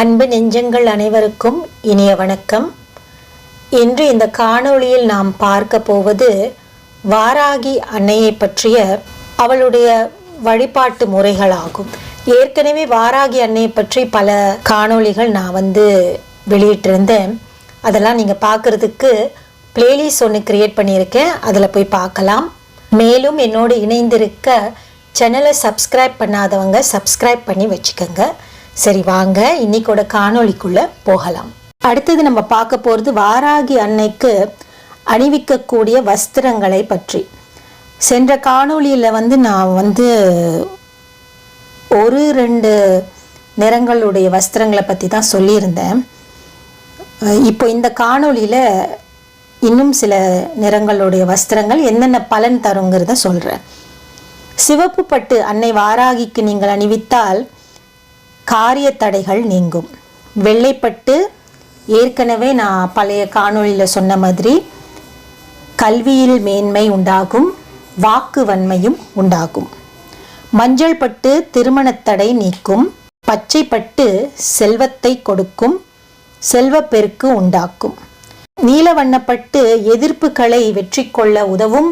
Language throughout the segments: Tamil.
அன்பு நெஞ்சங்கள் அனைவருக்கும் இனிய வணக்கம். இன்று இந்த காணொளியில் நாம் பார்க்க போவது வாராகி அன்னையை பற்றிய அவளுடைய வழிபாட்டு முறைகளாகும். ஏற்கனவே வாராகி அன்னையை பற்றி பல காணொளிகள் நான் வந்து வெளியிட்டிருந்தேன். அதெல்லாம் நீங்கள் பார்க்குறதுக்கு பிளேலிஸ்ட் ஒன்று கிரியேட் பண்ணியிருக்கேன். அதில் போய் பார்க்கலாம். மேலும் என்னோடு இணைந்திருக்க சேனலை சப்ஸ்கிரைப் பண்ணாதவங்க சப்ஸ்கிரைப் பண்ணி வச்சுக்கோங்க. சரி வாங்க. இன்னைக்கோட காணொளிக்குள்ள போகலாம். அடுத்தது நம்ம பார்க்க போகிறது வாராகி அன்னைக்கு அணிவிக்கக்கூடிய வஸ்திரங்களை பற்றி. சென்ற காணொளியில் வந்து நான் வந்து ஒரு ரெண்டு நிறங்களுடைய வஸ்திரங்களை பற்றி தான் சொல்லியிருந்தேன். இப்போ இந்த காணொளியில் இன்னும் சில நிறங்களுடைய வஸ்திரங்கள் என்னென்ன பலன் தருங்கிறத சொல்கிறேன் சிவப்பு பட்டு அன்னை வாராகிக்கு நீங்கள் அணிவித்தால் காரிய தடைகள் நீங்கும். வெள்ளைப்பட்டு ஏற்கனவே நான் பழைய காணொளியில் சொன்ன மாதிரி கல்வியில் மேன்மை உண்டாகும் வாக்கு வன்மையும் உண்டாகும். மஞ்சள் பட்டு திருமணத்தடை நீக்கும் பச்சை பட்டு செல்வத்தை கொடுக்கும் செல்வப்பெருக்கு உண்டாக்கும். நீல வண்ணப்பட்டு எதிர்ப்புகளை வெற்றி கொள்ள உதவும்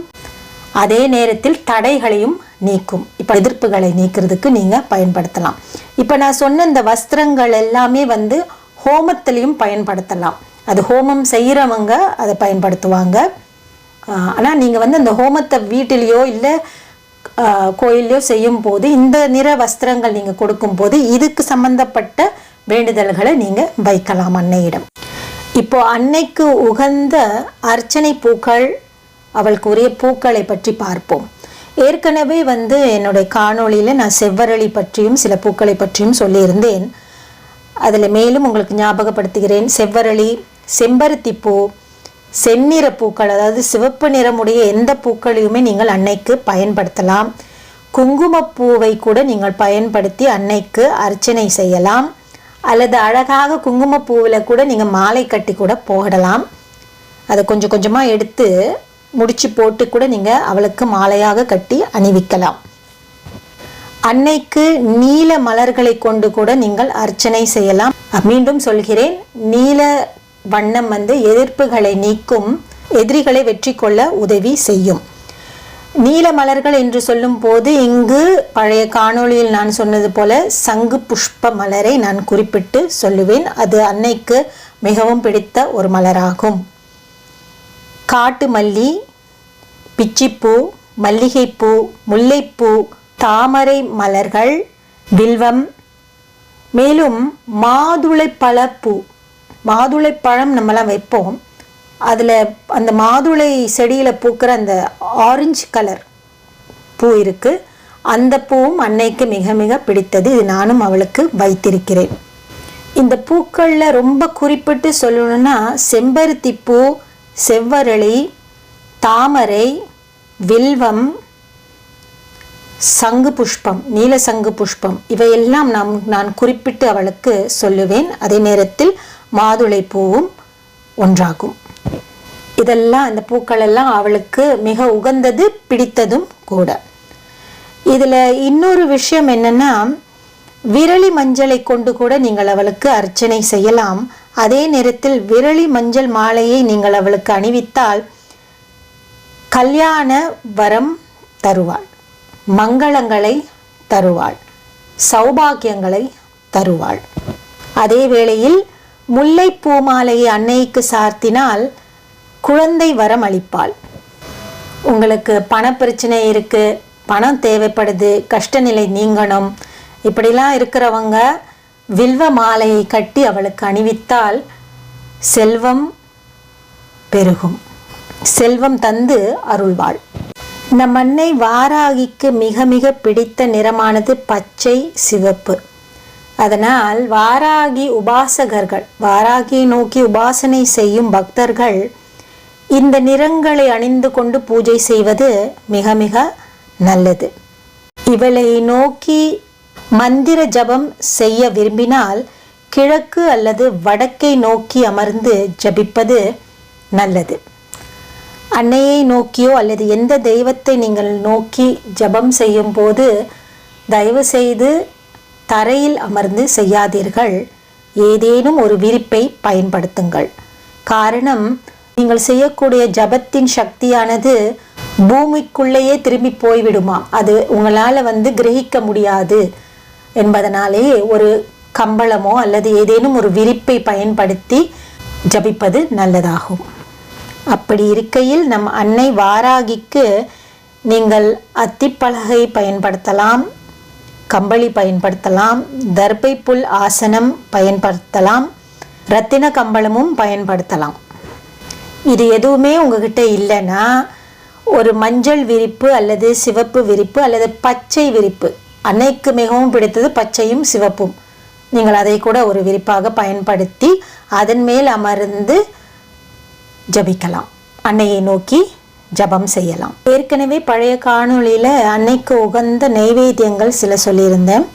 அதே நேரத்தில் தடைகளையும் நீக்கும். இப்போ எதிர்ப்புகளை நீக்கிறதுக்கு நீங்கள் பயன்படுத்தலாம். இப்போ நான் சொன்ன இந்த வஸ்திரங்கள் எல்லாமே வந்து ஹோமத்திலையும் பயன்படுத்தலாம். அது ஹோமம் செய்கிறவங்க அதை பயன்படுத்துவாங்க. ஆனால் நீங்கள் வந்து அந்த ஹோமத்தை வீட்டிலேயோ இல்லை கோயிலையோ செய்யும் போது இந்த நிற வஸ்திரங்கள் நீங்கள் கொடுக்கும்போது இதுக்கு சம்மந்தப்பட்ட வேண்டுதல்களை நீங்கள் வைக்கலாம் அன்னையிடம். இப்போ அன்னைக்கு உகந்த அர்ச்சனை பூக்கள் அவளுக்கு உரிய பூக்களை பற்றி பார்ப்போம். ஏற்கனவே வந்து என்னுடைய காணொளியில் நான் செவ்வரளி பற்றியும் சில பூக்களை பற்றியும் சொல்லியிருந்தேன். அதில் மேலும் உங்களுக்கு ஞாபகப்படுத்துகிறேன். செவ்வரளி செம்பருத்தி பூ செந்நிற பூக்கள் அதாவது சிவப்பு நிறமுடைய எந்த பூக்களையுமே நீங்கள் அன்னைக்கு பயன்படுத்தலாம். குங்குமப்பூவை கூட நீங்கள் பயன்படுத்தி அன்னைக்கு அர்ச்சனை செய்யலாம். அல்லது அழகாக குங்குமப்பூவில் கூட நீங்கள் மாலை கட்டி கூட போடலாம். அதை கொஞ்சம் கொஞ்சமாக எடுத்து முடிச்சு போட்டு கூட நீங்கள் அவளுக்கு மாலையாக கட்டி அணிவிக்கலாம். அன்னைக்கு நீல மலர்களை கொண்டு கூட நீங்கள் அர்ச்சனை செய்யலாம். மீண்டும் சொல்கிறேன் நீல வண்ணம் வந்து எதிர்ப்புகளை நீக்கும் எதிரிகளை வெற்றி கொள்ள உதவி செய்யும். நீல மலர்கள் என்று சொல்லும் போது இங்கு பழைய காணொளியில் நான் சொன்னது போல சங்கு புஷ்ப மலரை நான் குறிப்பிட்டு சொல்லுவேன். அது அன்னைக்கு மிகவும் பிடித்த ஒரு மலராகும். காட்டு மல்லி பிச்சிப்பூ மல்லிகைப்பூ முல்லைப்பூ தாமரை மலர்கள் வில்வம். மேலும் மாதுளை பூ மாதுளை பழம் நம்மலாம் வைப்போம். அதில் அந்த மாதுளை செடியில் பூக்கிற அந்த ஆரஞ்சு கலர் பூ இருக்குது அந்த பூவும் அன்னைக்கு மிக மிக பிடித்தது. இது நானும் அவளுக்கு வைத்திருக்கிறேன். இந்த பூக்களில் ரொம்ப குறிப்பிட்டு சொல்லணும்னா செம்பருத்தி பூ செவ்வரளி தாமரை வில்வம் சங்கு புஷ்பம் நீல சங்கு புஷ்பம். இவையெல்லாம் நாம் நான் குறிப்பிட்டு அவளுக்கு சொல்லுவேன். அதே நேரத்தில் மாதுளை பூவும் ஒன்றாகும். இதெல்லாம் அந்த பூக்கள் எல்லாம் அவளுக்கு மிக உகந்தது பிடித்ததும் கூட. இதில் இன்னொரு விஷயம் என்னன்னா விரலி மஞ்சளை கொண்டு கூட நீங்கள் அவளுக்கு அர்ச்சனை செய்யலாம். அதே நேரத்தில் விரலி மஞ்சள் மாலையை நீங்கள் அவளுக்கு அணிவித்தால் கல்யாண வரம் தருவாள் மங்களங்களை தருவாள் சௌபாகியங்களை தருவாள். அதே வேளையில் முல்லை மாலையை அன்னைக்கு சார்த்தினால் குழந்தை வரம் அளிப்பாள். உங்களுக்கு பணப்பிரச்சனை இருக்குது பணம் தேவைப்படுது கஷ்டநிலை நீங்கணும் இப்படிலாம் இருக்கிறவங்க வில்வ மாலையை கட்டி அவளுக்கு அணிவித்தால் செல்வம் பெருகும். செல்வம் தந்து அருள்வாள். நம் அன்னை வாராகிக்கு மிக மிக பிடித்த நிறமானது பச்சை சிவப்பு. அதனால் வாராகி உபாசகர்கள் வாராகியை நோக்கி உபாசனை செய்யும் பக்தர்கள் இந்த நிறங்களை அணிந்து கொண்டு பூஜை செய்வது மிக மிக நல்லது. இவளை நோக்கி மந்திர ஜபம் செய்ய விரும்பினால் கிழக்கு அல்லது வடக்கை நோக்கி அமர்ந்து ஜபிப்பது நல்லது. அன்னையை நோக்கியோ அல்லது எந்த தெய்வத்தை நீங்கள் நோக்கி ஜபம் செய்யும் போது தயவு செய்து தரையில் அமர்ந்து செய்யாதீர்கள். ஏதேனும் ஒரு விரிப்பை பயன்படுத்துங்கள். காரணம் நீங்கள் செய்யக்கூடிய ஜபத்தின் சக்தியானது பூமிக்குள்ளேயே திரும்பி போய்விடுமா? அது உங்களால் வந்து கிரகிக்க முடியாது. என்பதனாலேயே ஒரு கம்பளமோ அல்லது ஏதேனும் ஒரு விரிப்பை பயன்படுத்தி ஜபிப்பது நல்லதாகும். அப்படி இருக்கையில் நம் அன்னை வாராகிக்கு நீங்கள் அத்திப்பலகை பயன்படுத்தலாம் கம்பளி பயன்படுத்தலாம் தர்பை புல் ஆசனம் பயன்படுத்தலாம் ரத்தின கம்பளமும் பயன்படுத்தலாம். இது எதுவுமே உங்ககிட்ட இல்லைன்னா ஒரு மஞ்சள் விரிப்பு அல்லது சிவப்பு விரிப்பு அல்லது பச்சை விரிப்பு அன்னைக்கு மிகவும் பிடித்தது பச்சையும் சிவப்பும். நீங்கள் அதை கூட ஒரு விரிப்பாக பயன்படுத்தி அதன் மேல் அமர்ந்து ஜபிக்கலாம். அன்னையை நோக்கி ஜபம் செய்யலாம். ஏற்கனவே பழைய காணொளியில் அன்னைக்கு உகந்த நைவேத்தியங்கள் சில சொல்லியிருந்தேன்.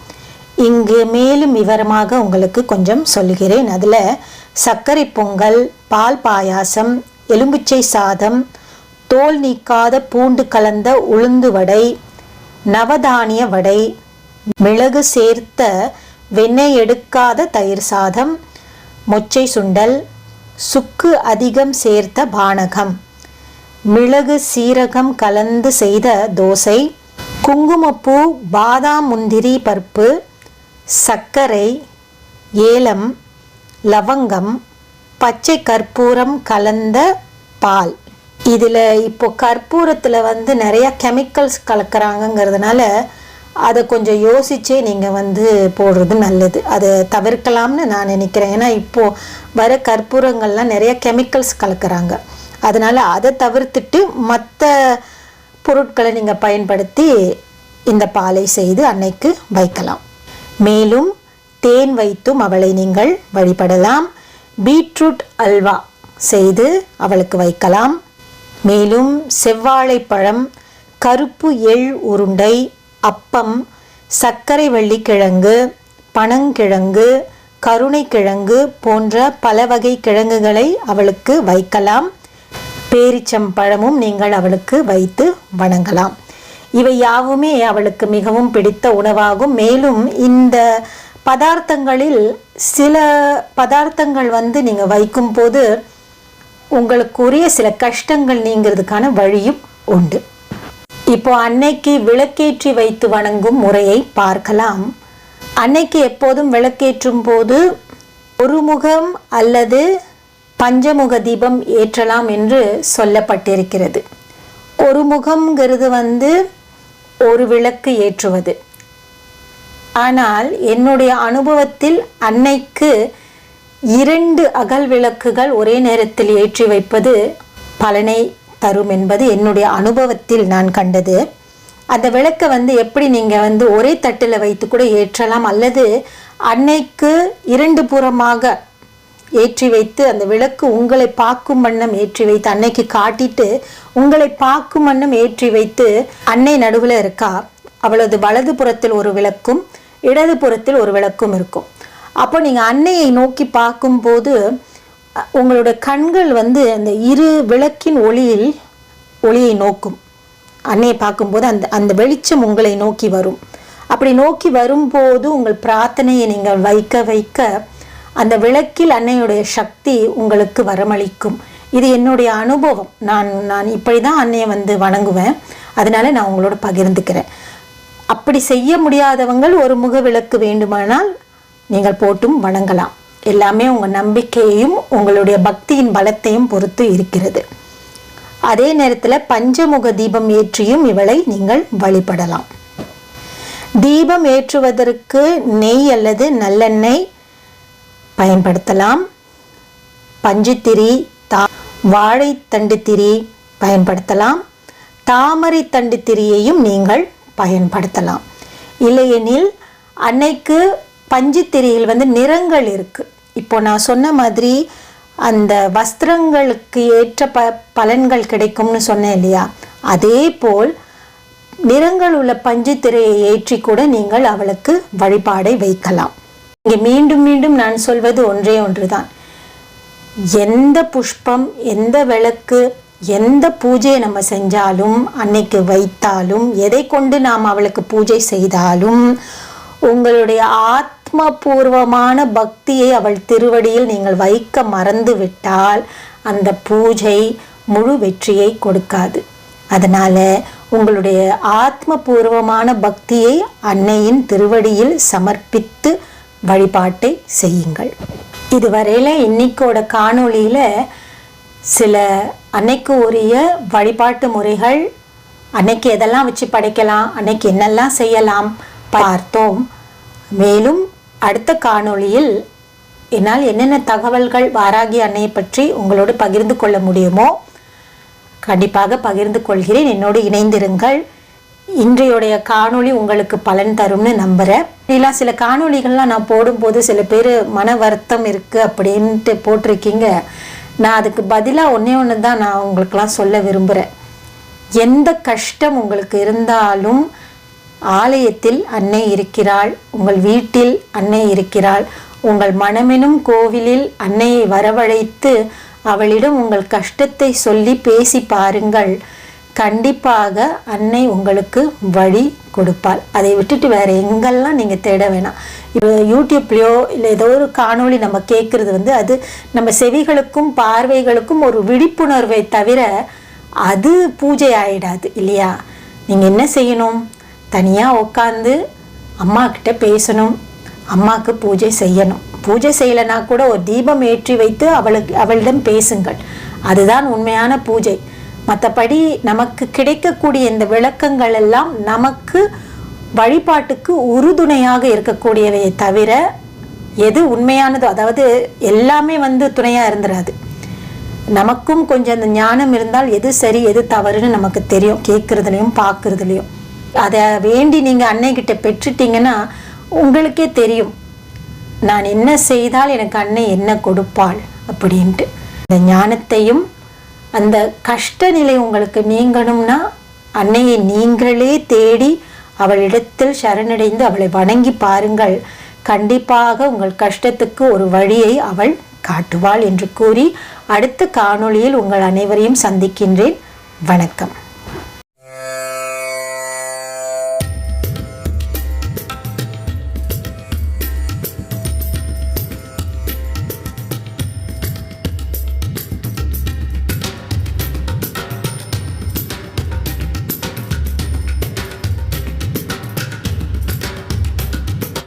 இங்கு மேலும் விவரமாக உங்களுக்கு கொஞ்சம் சொல்கிறேன் அதில் சர்க்கரை பொங்கல் பால் பாயாசம் எலும்புச்சை சாதம் தோல் நீக்காத பூண்டு கலந்த உளுந்து வடை நவதானிய வடை மிளகு சேர்த்த வெண்ணெய் எடுக்காத தயிர் சாதம் மொச்சை சுண்டல் சுக்கு அதிகம் சேர்த்த பானகம் மிளகு சீரகம் கலந்து செய்த தோசை குங்குமப்பூ பாதாம் முந்திரி பருப்பு சர்க்கரை ஏலம் லவங்கம் பச்சை கற்பூரம் கலந்த பால். இதில் இப்போ கற்பூரத்தில் வந்து நிறையா கெமிக்கல்ஸ் கலக்கிறாங்கங்கிறதுனால அதை கொஞ்சம் யோசிச்சே நீங்கள் வந்து போடுறது நல்லது. அதை தவிர்க்கலாம்னு நான் நினைக்கிறேன். ஏன்னா இப்போது வர கற்பூரங்கள்லாம் நிறைய கெமிக்கல்ஸ் கலக்கிறாங்க. அதனால் அதை தவிர்த்துட்டு மற்ற பொருட்களை நீங்கள் பயன்படுத்தி இந்த பாலை செய்து அன்னைக்கு வைக்கலாம். மேலும் தேன் வைத்தும் அவளை நீங்கள் வழிபடலாம். பீட்ரூட் அல்வா செய்து அவளுக்கு வைக்கலாம். மேலும் செவ்வாழைப்பழம் கருப்பு எள் உருண்டை அப்பம் சர்க்கரை வள்ளிக்கிழங்கு பனங்கிழங்கு கருணைக்கிழங்கு போன்ற பல வகை கிழங்குகளை அவளுக்கு வைக்கலாம். பேரிச்சம்பழமும் நீங்கள் அவளுக்கு வைத்து வணங்கலாம். இவை யாவுமே அவளுக்கு மிகவும் பிடித்த உணவாகும். மேலும் இந்த பதார்த்தங்களில் சில பதார்த்தங்கள் வந்து நீங்கள் வைக்கும்போது உங்களுக்குரிய சில கஷ்டங்கள் நீங்கிறதுக்கான வழியும் உண்டு. இப்போ அன்னைக்கு விளக்கேற்றி வைத்து வணங்கும் முறையை பார்க்கலாம். அன்னைக்கு எப்போதும் விளக்கேற்றும் போது ஒரு முகம் அல்லது பஞ்சமுக தீபம் ஏற்றலாம் என்று சொல்லப்பட்டிருக்கிறது. ஒரு முகம்ங்கிறது வந்து ஒரு விளக்கு ஏற்றுவது. ஆனால் என்னுடைய அனுபவத்தில் அன்னைக்கு இரண்டு அகல் விளக்குகள் ஒரே நேரத்தில் ஏற்றி வைப்பது பலனை தரும் என்பது என்னுடைய அனுபவத்தில் நான் கண்டது. அந்த விளக்கை வந்து எப்படி நீங்கள் வந்து ஒரே தட்டில் வைத்து கூட ஏற்றலாம் அல்லது அன்னைக்கு இரண்டு புறமாக ஏற்றி வைத்து அந்த விளக்கு உங்களை பார்க்கும் வண்ணம் ஏற்றி வைத்து அன்னைக்கு காட்டிட்டு உங்களை பார்க்கும் வண்ணம் ஏற்றி வைத்து அன்னை நடுவில் இருக்கா? அவளது வலது புறத்தில் ஒரு விளக்கும் இடது புறத்தில் ஒரு விளக்கும் இருக்கும். அப்போ நீங்கள் அன்னையை நோக்கி பார்க்கும்போது உங்களோட கண்கள் வந்து அந்த இரு விளக்கின் ஒளியில் ஒளியை நோக்கும். அன்னையை பார்க்கும்போது அந்த அந்த வெளிச்சம் உங்களை நோக்கி வரும். அப்படி நோக்கி வரும்போது உங்கள் பிரார்த்தனையை நீங்கள் வைக்க வைக்க அந்த விளக்கில் அன்னையுடைய சக்தி உங்களுக்கு வரமளிக்கும். இது என்னுடைய அனுபவம். நான் நான் இப்படி தான் அன்னையை வந்து வணங்குவேன். அதனால நான் உங்களோட பகிர்ந்துக்கிறேன். அப்படி செய்ய முடியாதவங்கள் ஒரு முக விளக்கு வேண்டுமானால் நீங்கள் போட்டும் வணங்கலாம். எல்லாமே உங்கள் நம்பிக்கையையும் உங்களுடைய பக்தியின் பலத்தையும் பொறுத்து இருக்கிறது. அதே நேரத்தில் பஞ்சமுக தீபம் ஏற்றியும் இவளை நீங்கள் வழிபடலாம். தீபம் ஏற்றுவதற்கு நெய் அல்லது நல்லெண்ணெய் பயன்படுத்தலாம். பஞ்சுத்திரி தா வாழைத்தண்டு திரி பயன்படுத்தலாம். தாமரை தண்டு திரியையும் நீங்கள் பயன்படுத்தலாம். இல்லையெனில் அன்னைக்கு பஞ்சுத்திரியில் வந்து நிறங்கள் இருக்குது இப்போ நான் சொன்ன மாதிரி அந்த வஸ்திரங்களுக்கு ஏற்ற ப பலன்கள் கிடைக்கும்னு சொன்னேன் இல்லையா? அதே போல் நிறங்கள் உள்ள பஞ்சுத்திரையை ஏற்றி கூட நீங்கள் அவளுக்கு வழிபாடை வைக்கலாம். இங்கே மீண்டும் மீண்டும் நான் சொல்வது ஒன்றே ஒன்றுதான். எந்த புஷ்பம் எந்த விளக்கு எந்த பூஜையை நம்ம செஞ்சாலும் அன்னைக்கு வைத்தாலும் எதை கொண்டு நாம் அவளுக்கு பூஜை செய்தாலும் உங்களுடைய ஆத் ஆத்மபூர்வமான பக்தியை அவள் திருவடியில் நீங்கள் வைக்க மறந்து விட்டால் அந்த பூஜை முழு வெற்றியை கொடுக்காது. அதனால உங்களுடைய ஆத்மபூர்வமான பக்தியை அன்னையின் திருவடியில் சமர்ப்பித்து வழிபாட்டை செய்யுங்கள். இதுவரையில் இன்னைக்கோட காணொளியில் சில அன்னைக்கு உரிய வழிபாட்டு முறைகள் அன்னைக்கு எதெல்லாம் வச்சு படைக்கலாம் அன்னைக்கு என்னெல்லாம் செய்யலாம் பார்த்தோம். மேலும் அடுத்த காணொளியில் என்னால் என்னென்ன தகவல்கள் வாராகி அன்னையை பற்றி உங்களோடு பகிர்ந்து கொள்ள முடியுமோ கண்டிப்பாக பகிர்ந்து கொள்கிறேன். என்னோடு இணைந்திருங்கள். இன்றையுடைய காணொளி உங்களுக்கு பலன் தரும்னு நம்புகிறேன் இல்லை சில காணொளிகள்லாம் நான் போடும்போது சில பேர் மன வருத்தம் இருக்குது அப்படின்ட்டு போட்டிருக்கீங்க. நான் அதுக்கு பதிலாக ஒன்றே ஒன்று தான் நான் உங்களுக்கெல்லாம் சொல்ல விரும்புகிறேன் எந்த கஷ்டம் உங்களுக்கு இருந்தாலும் ஆலயத்தில் அன்னை இருக்கிறாள் உங்கள் வீட்டில் அன்னை இருக்கிறாள். உங்கள் மனமெனும் கோவிலில் அன்னையை வரவழைத்து அவளிடம் உங்கள் கஷ்டத்தை சொல்லி பேசி பாருங்கள். கண்டிப்பாக அன்னை உங்களுக்கு வழி கொடுப்பாள். அதை விட்டுட்டு வேற எங்கெல்லாம் நீங்கள் தேட வேணாம். இப்போ யூடியூப்லேயோ இல்லை ஏதோ ஒரு காணொளி நம்ம கேட்குறது வந்து அது நம்ம செவிகளுக்கும் பார்வைகளுக்கும் ஒரு விழிப்புணர்வை தவிர அது பூஜை ஆயிடாது இல்லையா? நீங்கள் என்ன செய்யணும்? தனியாக உட்காந்து அம்மாக்கிட்ட பேசணும். அம்மாவுக்கு பூஜை செய்யணும். பூஜை செய்யலைனா கூட ஒரு தீபம் ஏற்றி வைத்து அவளுக்கு அவளிடம் பேசுங்கள். அதுதான் உண்மையான பூஜை. மற்றபடி நமக்கு கிடைக்கக்கூடிய இந்த விளக்கங்கள் எல்லாம் நமக்கு வழிபாட்டுக்கு உறுதுணையாக இருக்கக்கூடியவையை தவிர எது உண்மையானதோ அதாவது எல்லாமே வந்து துணையாக இருந்துராது. நமக்கும் கொஞ்சம் அந்த ஞானம் இருந்தால் எது சரி எது தவறுன்னு நமக்கு தெரியும். கேட்குறதுலையும் பார்க்குறதுலையும். அதை வேண்டி நீங்கள் அன்னைக்கிட்ட பெற்றுட்டீங்கன்னா உங்களுக்கே தெரியும். நான் என்ன செய்தால் எனக்கு அன்னை என்ன கொடுப்பாள் அப்படின்ட்டு. இந்த ஞானத்தையும் அந்த கஷ்ட நிலை உங்களுக்கு நீங்கணும்னா அன்னையை நீங்களே தேடி அவளிடத்தில் சரணடைந்து அவளை வணங்கி பாருங்கள். கண்டிப்பாக உங்கள் கஷ்டத்துக்கு ஒரு வழியை அவள் காட்டுவாள் என்று கூறி அடுத்த காணொளியில் உங்கள் அனைவரையும் சந்திக்கின்றேன். வணக்கம்.